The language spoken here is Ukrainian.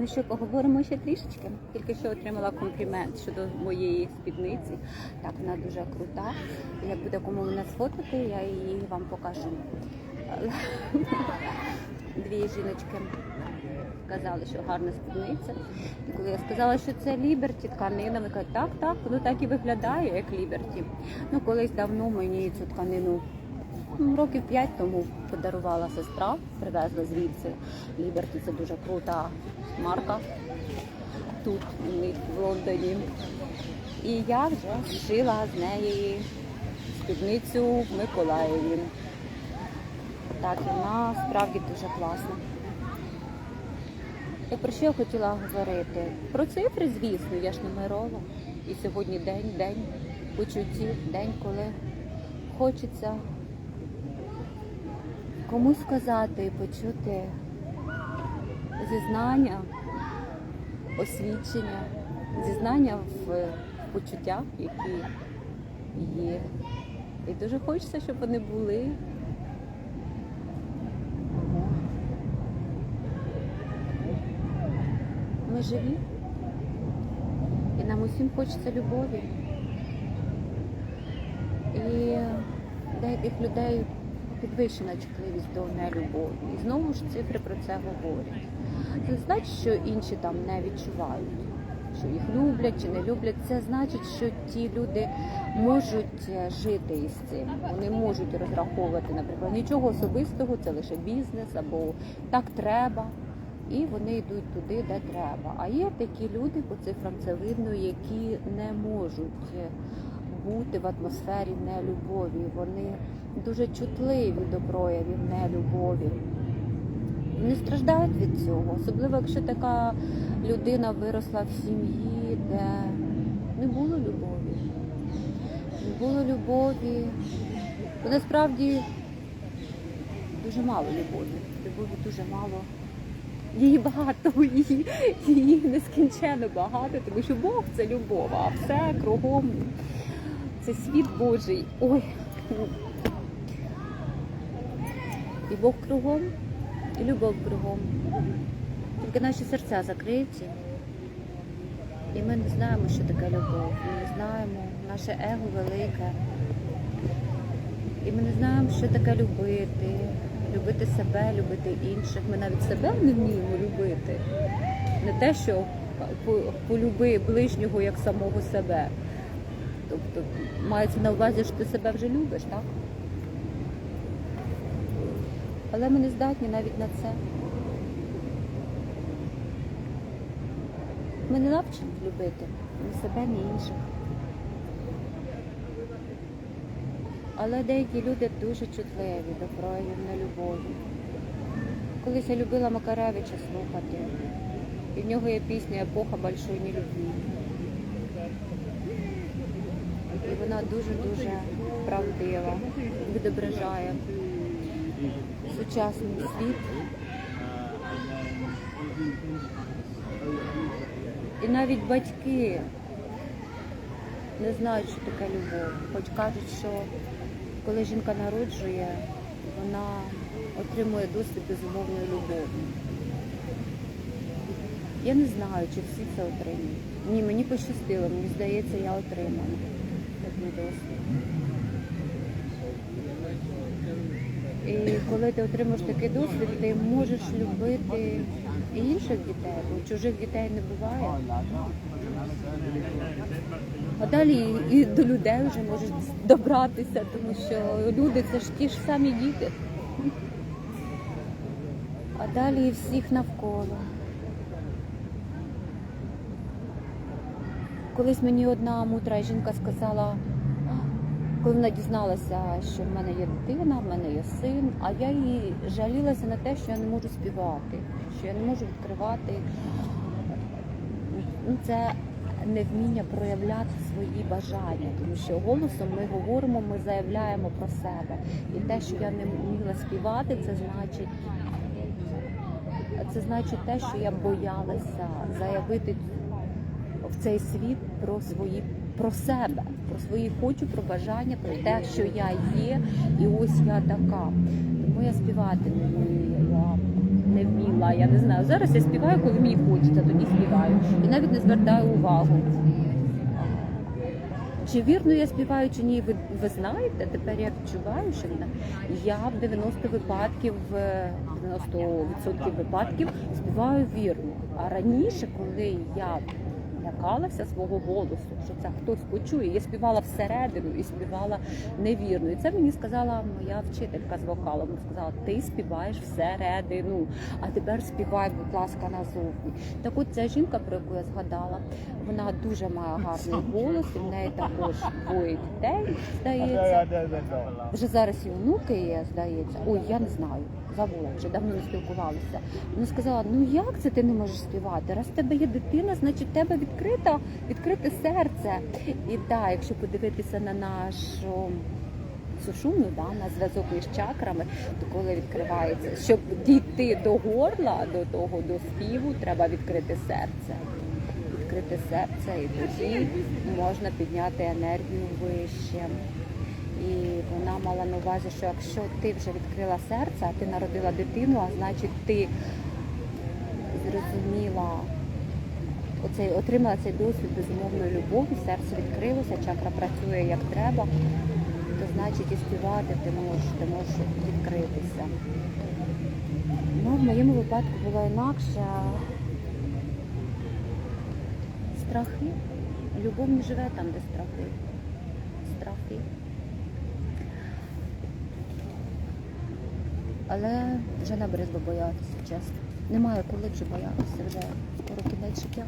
Ну що, поговоримо ще трішечки. Тільки що отримала комплімент щодо моєї спідниці. Так, вона дуже крута. Як буде кому мене сфотати, я її вам покажу. Дві жіночки сказали, що гарна спідниця. І коли я сказала, що це Ліберті тканина, вони кажуть, так, так, воно так і виглядає, як Ліберті. Ну, колись давно мені цю тканину років п'ять тому подарувала сестра, привезла звідси. Ліберті це дуже крута марка тут, в Лондоні. І я вже зшила з неї спідницю в Миколаєві. Так, вона справді дуже класна. І про що я хотіла говорити? Про цифри, звісно, я ж нумеролог. І сьогодні день, день почуттів, день, коли хочеться комусь сказати і почути зізнання, освідчення, зізнання в почуттях, які є. І дуже хочеться, щоб вони були. Ми живі. І нам усім хочеться любові. І деяких людей підвищена чутливість до нелюбові. І знову ж цифри про це говорять. Це не значить, що інші там не відчувають, що їх люблять чи не люблять. Це значить, що ті люди можуть е, жити із цим. Вони можуть розраховувати, наприклад, нічого особистого, це лише бізнес або так треба. І вони йдуть туди, де треба. А є такі люди, по цифрам це видно, які не можуть е, бути в атмосфері нелюбові. Вони дуже чутливі до проявів нелюбові. Вони страждають від цього, особливо якщо така людина виросла в сім'ї, де не було любові. Не було любові. Бо насправді дуже мало любові. Любові дуже мало. Її багато, її, її нескінченно багато, тому що Бог це любов, а все кругом це світ Божий. Ой. І Бог кругом, і любов кругом. Тільки наші серця закриті. І ми не знаємо, що таке любов. Ми не знаємо, наше его велике. І ми не знаємо, що таке любити, любити себе, любити інших. Ми навіть себе не вміємо любити. Не те, що полюби ближнього як самого себе. Тобто мається на увазі, що ти себе вже любиш, так? Але ми не здатні навіть на це. Ми не навчені любити ні себе, ні інших. Але деякі люди дуже чутливі до проявів нелюбові. Колись я любила Макаревича слухати, і в нього є пісня Епоха большої нелюбві. І вона дуже-дуже правдива, відображає сучасний світ. І навіть батьки не знають, що таке любов. Хоч кажуть, що коли жінка народжує, вона отримує досвід безумовної любові. Я не знаю, чи всі це отримують. Ні, мені пощастило, мені здається, я отримала такий досвід. І коли ти отримаєш такий досвід, ти можеш любити і інших дітей, бо чужих дітей не буває. А далі і до людей вже можеш добратися, тому що люди це ж ті ж самі діти. А далі і всіх навколо. Колись мені одна мудра жінка сказала, коли вона дізналася, що в мене є дитина, в мене є син, а я їй жалілася на те, що я не можу співати, що я не можу відкривати. Ну, це невміння проявляти свої бажання, тому що голосом ми говоримо, ми заявляємо про себе. І те, що я не вміла співати, це значить, це значить те, що я боялася заявити в цей світ про свої про себе, про свої хочу, про бажання, про те, що я є, і ось я така. Тому я співати не вмію. Я не вміла. Я не знаю. Зараз я співаю, коли мені хочеться, тоді співаю. І навіть не звертаю увагу. Чи вірно я співаю, чи ні, ви, ви знаєте, тепер я відчуваю, що вона- я в 90 випадків, е, 90% випадків співаю вірно. А раніше, коли я лякалася свого голосу, що це хтось почує, я співала всередину і співала невірно. І це мені сказала моя вчителька з вокалу. Вона сказала, ти співаєш всередину, а тепер співай, будь ласка, назовні. Так от ця жінка, про яку я згадала, вона дуже має гарний голос, і в неї також двоє дітей, здається. Вже зараз і онуки є, здається. Ой, я не знаю. Забула, вже давно не спілкувалися. Вона сказала: ну як це ти не можеш співати? Раз в тебе є дитина, значить в тебе відкрита, відкрите серце. І так, якщо подивитися на нашу сушумну, да, на зв'язок із чакрами, то коли відкривається, щоб дійти до горла, до того, до співу, треба відкрити серце. Відкрити серце, і тоді можна підняти енергію вище. І вона мала на увазі, що якщо ти вже відкрила серце, а ти народила дитину, а значить ти зрозуміла оцей, отримала цей досвід безумовної любові, серце відкрилося, чакра працює як треба, то значить і співати ти можеш, ти можеш відкритися. Ну, в моєму випадку було інакше. Страхи. Любов не живе там, де страхи. Страхи. Але вже набридло боятися, чесно. Немає коли вже боятися, вже скоро кінець життя.